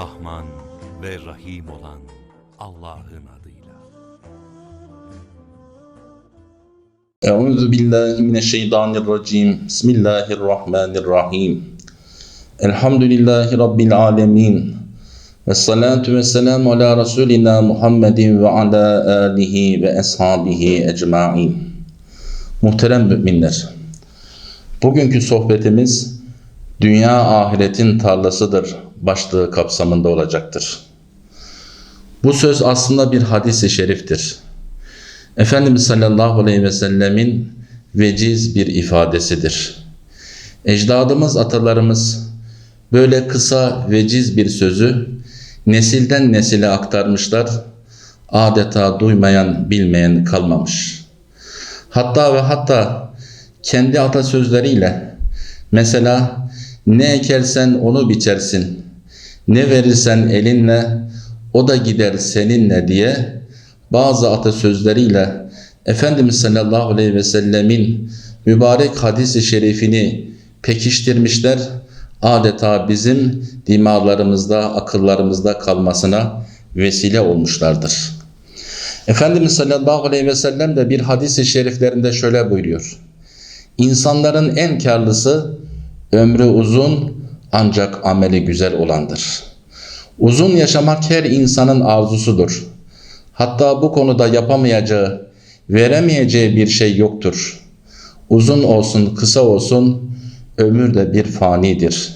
Rahman ve Rahim olan Allah'ın adıyla. Euzu billahi mineşşeytanirracim. Bismillahirrahmanirrahim. Elhamdülillahi rabbil alamin. Ve salatu ve selamu ala Resulina Muhammedin ve ala alihi ve ashabihi ecmain. Muhterem müminler. Bugünkü sohbetimiz Dünya ahiretin tarlasıdır başlığı kapsamında olacaktır. Bu söz aslında bir hadis-i şeriftir. Efendimiz sallallahu aleyhi ve sellemin veciz bir ifadesidir. Ecdadımız, atalarımız böyle kısa veciz bir sözü nesilden nesile aktarmışlar. Adeta duymayan, bilmeyen kalmamış. Hatta ve hatta kendi atasözleriyle mesela ne ekersen onu biçersin, ne verirsen elinle o da gider seninle diye bazı atasözleriyle Efendimiz sallallahu aleyhi ve sellemin mübarek hadisi şerifini pekiştirmişler. Adeta bizim dimalarımızda, akıllarımızda kalmasına vesile olmuşlardır. Efendimiz sallallahu aleyhi ve sellem de bir hadisi şeriflerinde şöyle buyuruyor. İnsanların en karlısı ömrü uzun ancak ameli güzel olandır. Uzun yaşamak her insanın arzusudur. Hatta bu konuda yapamayacağı, veremeyeceği bir şey yoktur. Uzun olsun, kısa olsun, ömür de bir fanidir.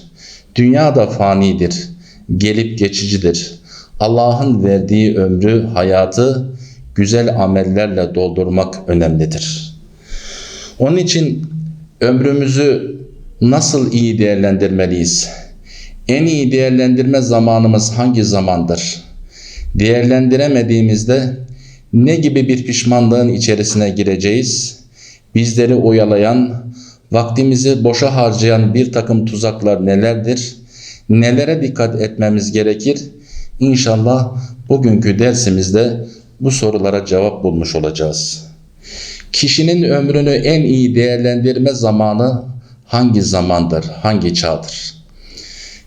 Dünya da fanidir, gelip geçicidir. Allah'ın verdiği ömrü, hayatı güzel amellerle doldurmak önemlidir. Onun için ömrümüzü nasıl iyi değerlendirmeliyiz? En iyi değerlendirme zamanımız hangi zamandır? Değerlendiremediğimizde ne gibi bir pişmanlığın içerisine gireceğiz? Bizleri oyalayan, vaktimizi boşa harcayan bir takım tuzaklar nelerdir? Nelere dikkat etmemiz gerekir? İnşallah bugünkü dersimizde bu sorulara cevap bulmuş olacağız. Kişinin ömrünü en iyi değerlendirme zamanı hangi zamandır, hangi çağdır?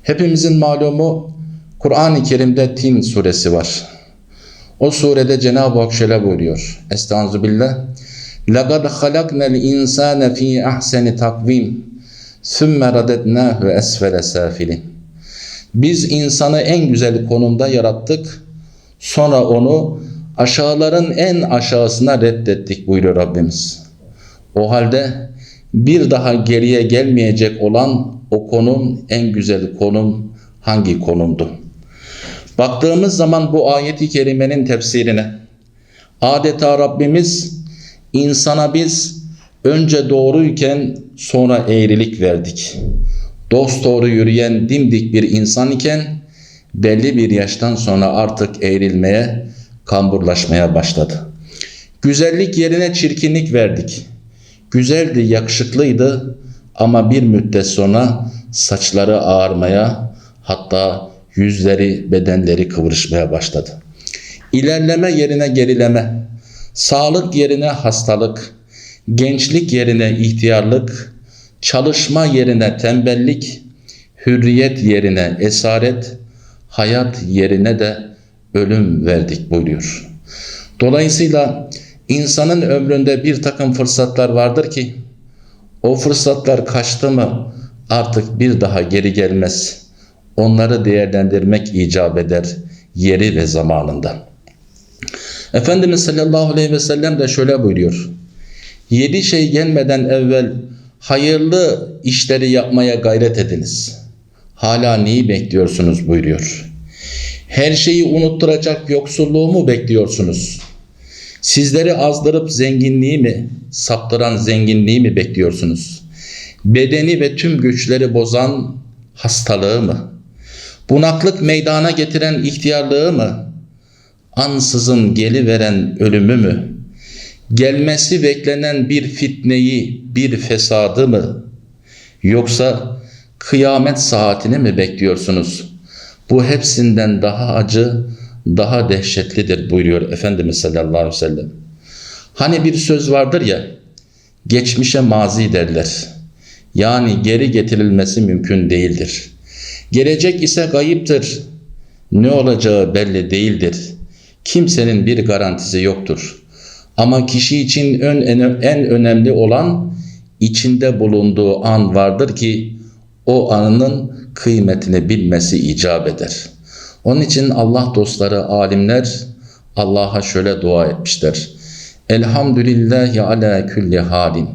Hepimizin malumu Kur'an-ı Kerim'de Tin suresi var. O surede Cenab-ı Hak şöyle buyuruyor. Estağfirullah. لَقَدْ خَلَقْنَا الْاِنْسَانَ ف۪ي اَحْسَنِ takvim ثُمَّ رَدَدْنَاهُ اَسْفَلَ سَافِلٍ Biz insanı en güzel konumda yarattık. Sonra onu aşağıların en aşağısına reddettik buyuruyor Rabbimiz. O halde bir daha geriye gelmeyecek olan o konum en güzel konum hangi konumdu? Baktığımız zaman bu ayeti kerimenin tefsirine adeta Rabbimiz insana biz önce doğruyken sonra eğrilik verdik. Dost doğru yürüyen dimdik bir insan iken belli bir yaştan sonra artık eğrilmeye, kamburlaşmaya başladı. Güzellik yerine çirkinlik verdik. Güzeldi, yakışıklıydı ama bir müddet sonra saçları ağarmaya hatta yüzleri, bedenleri kıvırışmaya başladı. İlerleme yerine gerileme, sağlık yerine hastalık, gençlik yerine ihtiyarlık, çalışma yerine tembellik, hürriyet yerine esaret, hayat yerine de ölüm verdik buyuruyor. Dolayısıyla insanın ömründe bir takım fırsatlar vardır ki o fırsatlar kaçtı mı artık bir daha geri gelmez. Onları değerlendirmek icap eder yeri ve zamanında. Efendimiz sallallahu aleyhi ve sellem de şöyle buyuruyor. Yedi şey gelmeden evvel hayırlı işleri yapmaya gayret ediniz. Hala neyi bekliyorsunuz buyuruyor. Her şeyi unutturacak yoksulluğu mu bekliyorsunuz? Sizleri azdırıp zenginliği mi, saptıran zenginliği mi bekliyorsunuz? Bedeni ve tüm güçleri bozan hastalığı mı? Bunaklık meydana getiren ihtiyarlığı mı? Ansızın geliveren ölümü mü? Gelmesi beklenen bir fitneyi, bir fesadı mı? Yoksa kıyamet saatini mi bekliyorsunuz? Bu hepsinden daha acı, daha dehşetlidir buyuruyor Efendimiz sallallahu aleyhi ve sellem. Hani bir söz vardır ya, geçmişe mazi derler. Yani geri getirilmesi mümkün değildir. Gelecek ise gayiptir. Ne olacağı belli değildir. Kimsenin bir garantisi yoktur. Ama kişi için ön, en, önemli olan içinde bulunduğu an vardır ki o anının kıymetini bilmesi icap eder. Onun için Allah dostları, alimler Allah'a şöyle dua etmişler. Elhamdülillahi ala külli halin.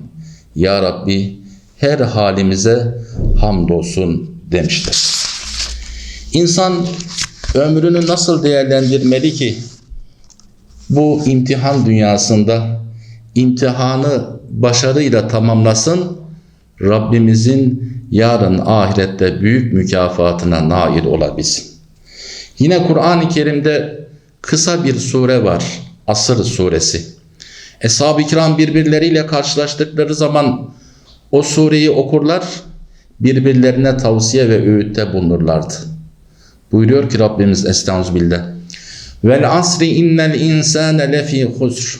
Ya Rabbi her halimize hamdolsun demişler. İnsan ömrünü nasıl değerlendirmeli ki bu imtihan dünyasında imtihanı başarıyla tamamlasın, Rabbimizin yarın ahirette büyük mükafatına nail olabilsin. Yine Kur'an-ı Kerim'de kısa bir sure var, Asır suresi. Eshab-ı kiram birbirleriyle karşılaştıkları zaman o sureyi okurlar, birbirlerine tavsiye ve öğütte bulunurlardı. Buyuruyor ki Rabbimiz Estağfirullah. Vel asri innel insane lefi husr.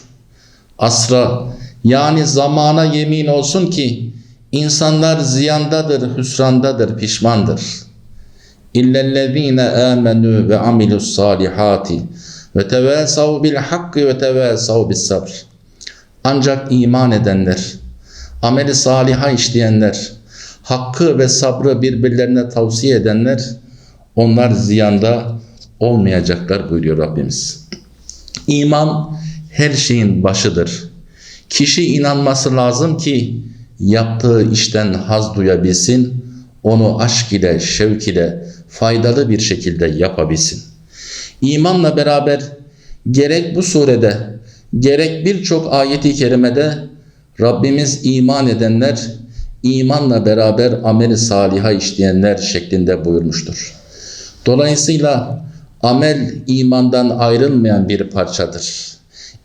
Asra yani zamana yemin olsun ki insanlar ziyandadır, hüsrandadır, pişmandır. İllellezine amenu ve amilus salihati ve tevasav bil hakkı ve tevasav bis sabr. Ancak iman edenler, ameli saliha işleyenler, hakkı ve sabrı birbirlerine tavsiye edenler, onlar ziyanda olmayacaklar buyuruyor Rabbimiz. İman her şeyin başıdır. Kişi inanması lazım ki yaptığı işten haz duyabilsin, onu aşk ile, şevk ile faydalı bir şekilde yapabilsin. İmanla beraber gerek bu surede gerek birçok ayeti kerimede Rabbimiz iman edenler imanla beraber ameli saliha işleyenler şeklinde buyurmuştur. Dolayısıyla amel imandan ayrılmayan bir parçadır.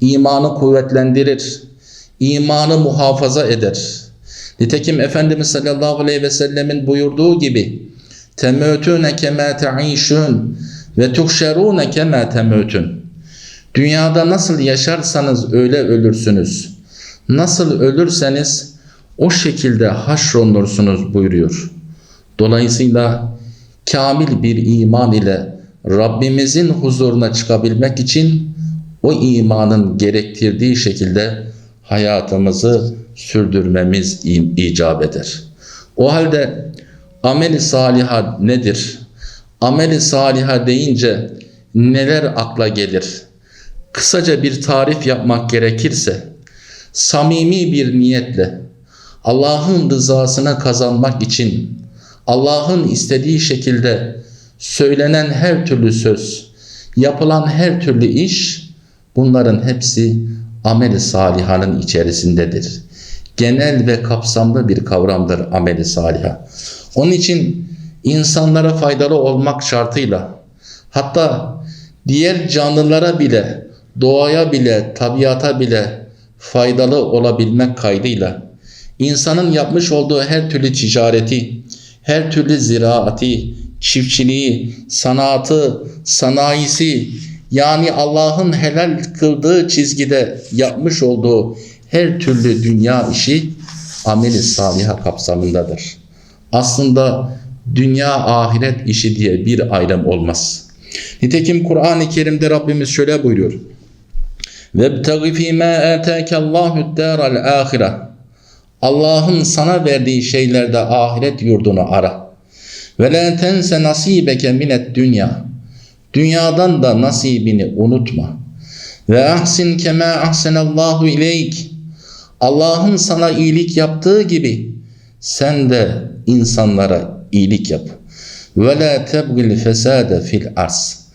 İmanı kuvvetlendirir, imanı muhafaza eder. Nitekim Efendimiz sallallahu aleyhi ve sellemin buyurduğu gibi temötüne kema te'işun ve tuhşerune kema temötün. Dünyada nasıl yaşarsanız öyle ölürsünüz. Nasıl ölürseniz o şekilde haşrolunursunuz buyuruyor. Dolayısıyla kamil bir iman ile Rabbimizin huzuruna çıkabilmek için o imanın gerektirdiği şekilde hayatımızı sürdürmemiz icap eder. O halde ameli saliha nedir? Ameli saliha deyince neler akla gelir? Kısaca bir tarif yapmak gerekirse samimi bir niyetle Allah'ın rızasını kazanmak için Allah'ın istediği şekilde söylenen her türlü söz, yapılan her türlü iş bunların hepsi ameli salihanın içerisindedir. Genel ve kapsamlı bir kavramdır ameli saliha. Onun için insanlara faydalı olmak şartıyla hatta diğer canlılara bile, doğaya bile, tabiata bile faydalı olabilmek kaydıyla insanın yapmış olduğu her türlü ticareti, her türlü ziraati, çiftçiliği, sanatı, sanayisi yani Allah'ın helal kıldığı çizgide yapmış olduğu her türlü dünya işi ameli saliha kapsamındadır Aslında dünya ahiret işi diye bir ayrım olmaz. Nitekim Kur'an-ı Kerim'de Rabbimiz şöyle buyuruyor. وَابْتَغِ ف۪ي مَا آتَاكَ اللّٰهُ الدَّارَ الْآخِرَةِ Allah'ın sana verdiği şeylerde ahiret yurdunu ara. Ve la tense nasibeke minet dünya. Dünyadan da nasibini unutma. Ve ahsin kema ahsenallahu ileyk. Allah'ın sana iyilik yaptığı gibi sen de insanlara iyilik yap. Ve la tebgil fesade fil arz.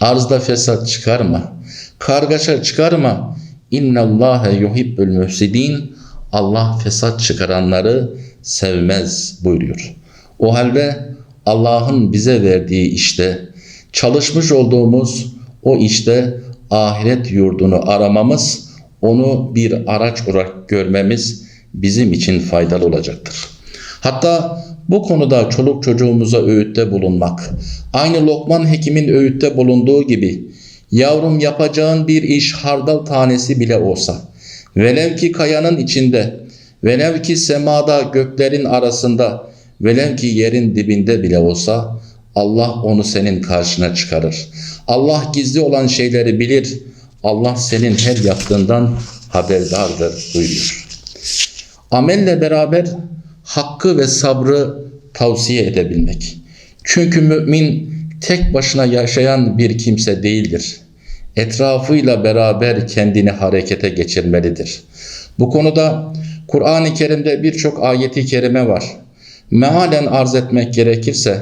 Arzda fesat çıkarma. Kargaşa çıkarma. İnnallâhe yuhibbül müfsidin. Allah fesat çıkaranları sevmez buyuruyor. O halde Allah'ın bize verdiği işte çalışmış olduğumuz o işte ahiret yurdunu aramamız, onu bir araç olarak görmemiz bizim için faydalı olacaktır. Hatta bu konuda çoluk çocuğumuza öğütte bulunmak, aynı Lokman Hekim'in öğütte bulunduğu gibi, yavrum yapacağın bir iş hardal tanesi bile olsa, velev ki kayanın içinde, velev ki semada göklerin arasında, velev ki yerin dibinde bile olsa, Allah onu senin karşına çıkarır. Allah gizli olan şeyleri bilir. Allah senin her yaptığından haberdardır buyuruyor. Amelle beraber hakkı ve sabrı tavsiye edebilmek. Çünkü mümin tek başına yaşayan bir kimse değildir. Etrafıyla beraber kendini harekete geçirmelidir. Bu konuda Kur'an-ı Kerim'de birçok ayeti kerime var. Mealen arz etmek gerekirse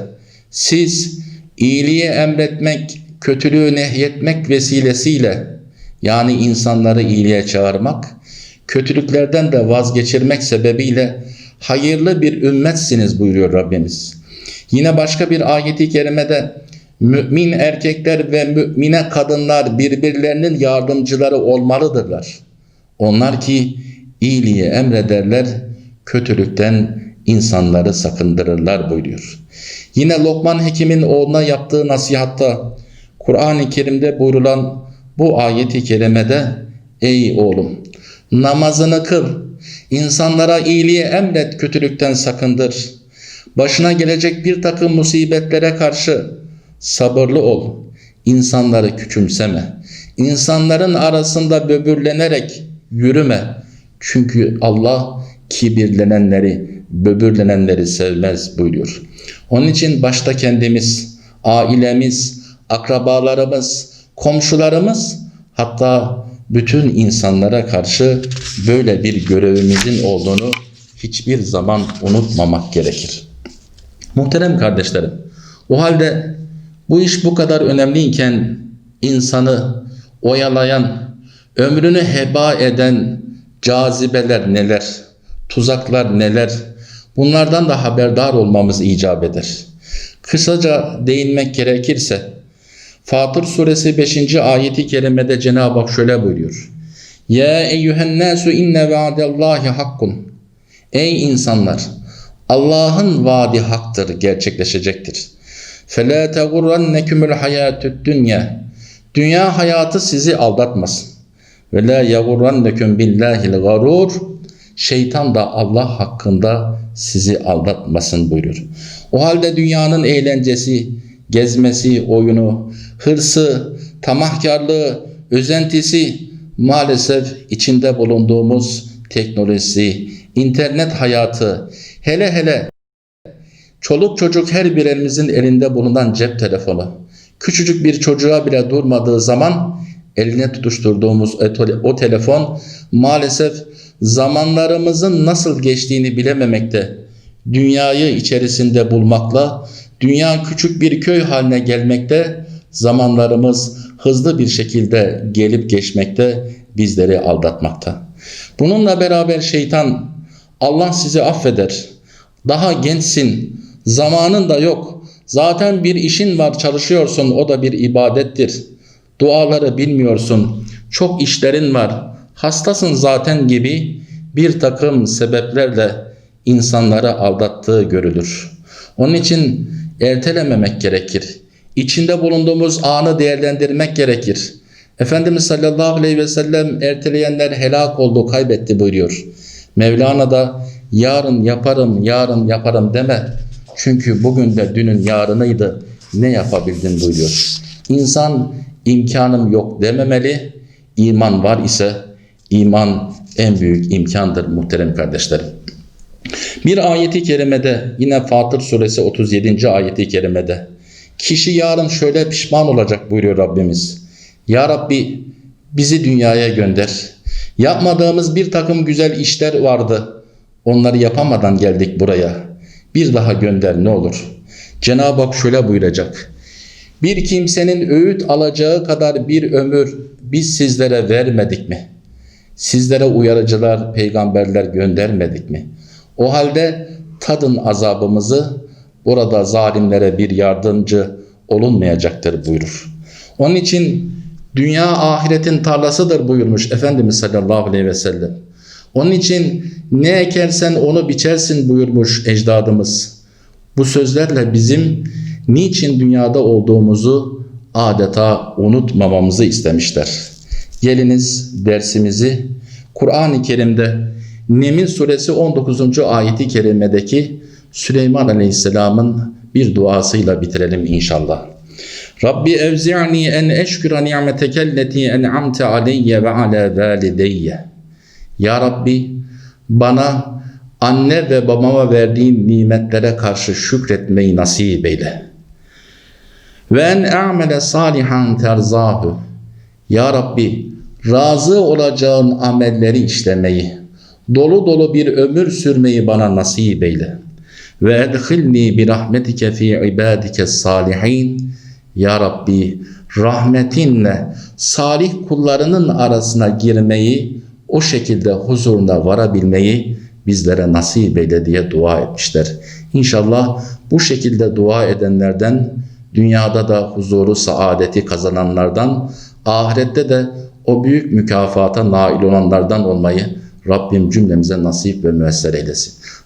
siz iyiliği emretmek, kötülüğü nehyetmek vesilesiyle yani insanları iyiliğe çağırmak, kötülüklerden de vazgeçirmek sebebiyle hayırlı bir ümmetsiniz buyuruyor Rabbimiz. Yine başka bir ayeti kerimede mümin erkekler ve mümine kadınlar birbirlerinin yardımcıları olmalıdırlar. Onlar ki iyiliği emrederler, kötülükten insanları sakındırırlar buyuruyor. Yine Lokman Hekim'in oğluna yaptığı nasihatta Kur'an-ı Kerim'de buyurulan bu ayeti kerimede ey oğlum namazını kıl, insanlara iyiliği emret, kötülükten sakındır. Başına gelecek bir takım musibetlere karşı sabırlı ol. İnsanları küçümseme. İnsanların arasında böbürlenerek yürüme. Çünkü Allah kibirlenenleri, böbürlenenleri sevmez buyuruyor. Onun için başta kendimiz, ailemiz, akrabalarımız, komşularımız hatta bütün insanlara karşı böyle bir görevimizin olduğunu hiçbir zaman unutmamak gerekir. Muhterem kardeşlerim, o halde bu iş bu kadar önemliyken insanı oyalayan, ömrünü heba eden cazibeler neler, tuzaklar neler, bunlardan da haberdar olmamız icap eder. Kısaca değinmek gerekirse, Fatır suresi 5. ayeti kerimede Cenab-ı Hak şöyle buyuruyor. Ya eyyühen nasu inne vaadallahi hakkun. Ey insanlar! Allah'ın vaadi haktır, gerçekleşecektir. فَلَا تَغُرَّنَّكُمُ الْحَيَاتُ dünya. Dünya hayatı sizi aldatmasın. Ve la yagurrannekum billahil garur. Şeytan da Allah hakkında sizi aldatmasın buyuruyor. O halde dünyanın eğlencesi, gezmesi, oyunu, hırsı, tamahkarlığı, özentisi maalesef içinde bulunduğumuz teknolojisi, internet hayatı, hele hele çoluk çocuk her birimizin elinde bulunan cep telefonu, küçücük bir çocuğa bile durmadığı zaman eline tutuşturduğumuz o telefon maalesef zamanlarımızın nasıl geçtiğini bilememekte, dünyayı içerisinde bulmakla, dünya küçük bir köy haline gelmekte, zamanlarımız hızlı bir şekilde gelip geçmekte, bizleri aldatmakta. Bununla beraber şeytan, Allah sizi affeder, daha gençsin, zamanın da yok, zaten bir işin var çalışıyorsun, o da bir ibadettir. Duaları bilmiyorsun, çok işlerin var, hastasın zaten gibi bir takım sebeplerle insanları aldattığı görülür. Onun için ertelememek gerekir. İçinde bulunduğumuz anı değerlendirmek gerekir. Efendimiz sallallahu aleyhi ve sellem erteleyenler helak oldu, kaybetti buyuruyor. Mevlana da yarın yaparım, yarın yaparım deme. Çünkü bugün de dünün yarınıydı. Ne yapabildin buyuruyor. İnsan imkanım yok dememeli. İman var ise iman en büyük imkandır muhterem kardeşlerim. Bir ayeti kerimede yine Fatır suresi 37. ayeti kerimede kişi yarın şöyle pişman olacak buyuruyor Rabbimiz. Ya Rabbi bizi dünyaya gönder. Yapmadığımız bir takım güzel işler vardı. Onları yapamadan geldik buraya. Bir daha gönder ne olur. Cenab-ı Hak şöyle buyuracak. Bir kimsenin öğüt alacağı kadar bir ömür biz sizlere vermedik mi? Sizlere uyarıcılar, peygamberler göndermedik mi? O halde tadın azabımızı burada zalimlere bir yardımcı olunmayacaktır buyurur. Onun için dünya ahiretin tarlasıdır buyurmuş Efendimiz sallallahu aleyhi ve sellem. Onun için ne ekersen onu biçersin buyurmuş ecdadımız. Bu sözlerle bizim niçin dünyada olduğumuzu adeta unutmamamızı istemişler. Geliniz dersimizi Kur'an-ı Kerim'de Neml suresi 19. ayeti kerimedeki Süleyman Aleyhisselam'ın bir duasıyla bitirelim inşallah. Rabbi evzi'ni en eşkura ni'meteke elleti en'amte aleyye ve ala valideyye. Ya Rabbi bana anne ve babama verdiğin nimetlere karşı şükretmeyi nasip eyle. Ve en a'mele salihan terzahu. Ya Rabbi razı olacağın amelleri işlemeyi, dolu dolu bir ömür sürmeyi bana nasip eyle. Ve edhilni bi rahmetike fi ibadike salihin. Ya Rabbi rahmetinle salih kullarının arasına girmeyi, o şekilde huzuruna varabilmeyi bizlere nasip eyle diye dua etmişler. İnşallah bu şekilde dua edenlerden, dünyada da huzuru, saadeti kazananlardan, ahirette de o büyük mükafata nail olanlardan olmayı Rabbim cümlemize nasip ve müesser eylesin.